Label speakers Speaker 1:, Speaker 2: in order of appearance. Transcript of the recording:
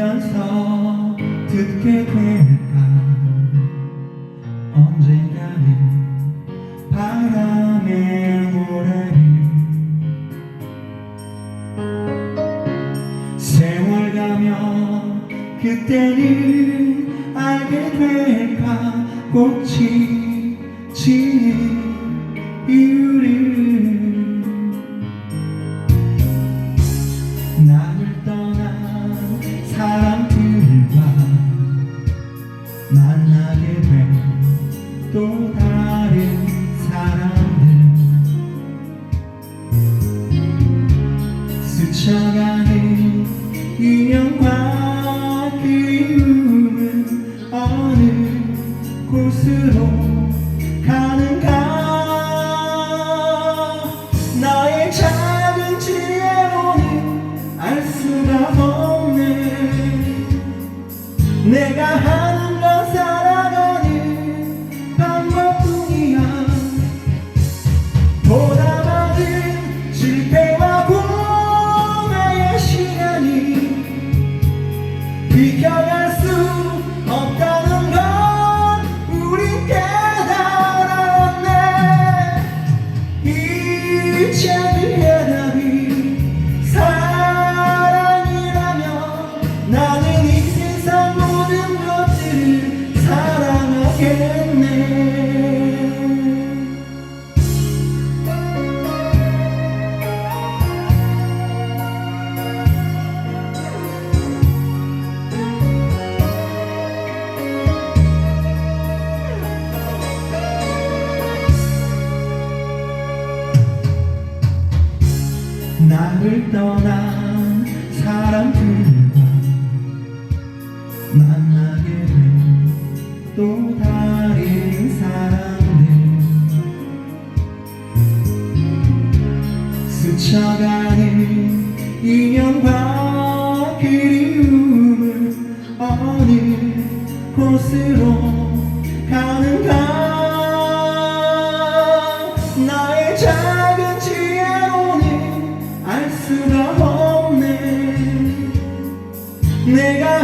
Speaker 1: 울면서 듣게 될까? 언젠가는 바람의 노래를. 세월 가면 그때는 알게 될까? 꽃이 지는 스쳐가는 인연과 그리움은 어느 곳으로 가는가? 나의 작은 지혜로는 알 수가 없네 비켜갈 수없 나를 떠난 사람들과 만나게 된 또 다른 사람들. 스쳐가는 인연과 그리움은 어느 곳으로 수가 없네. 내가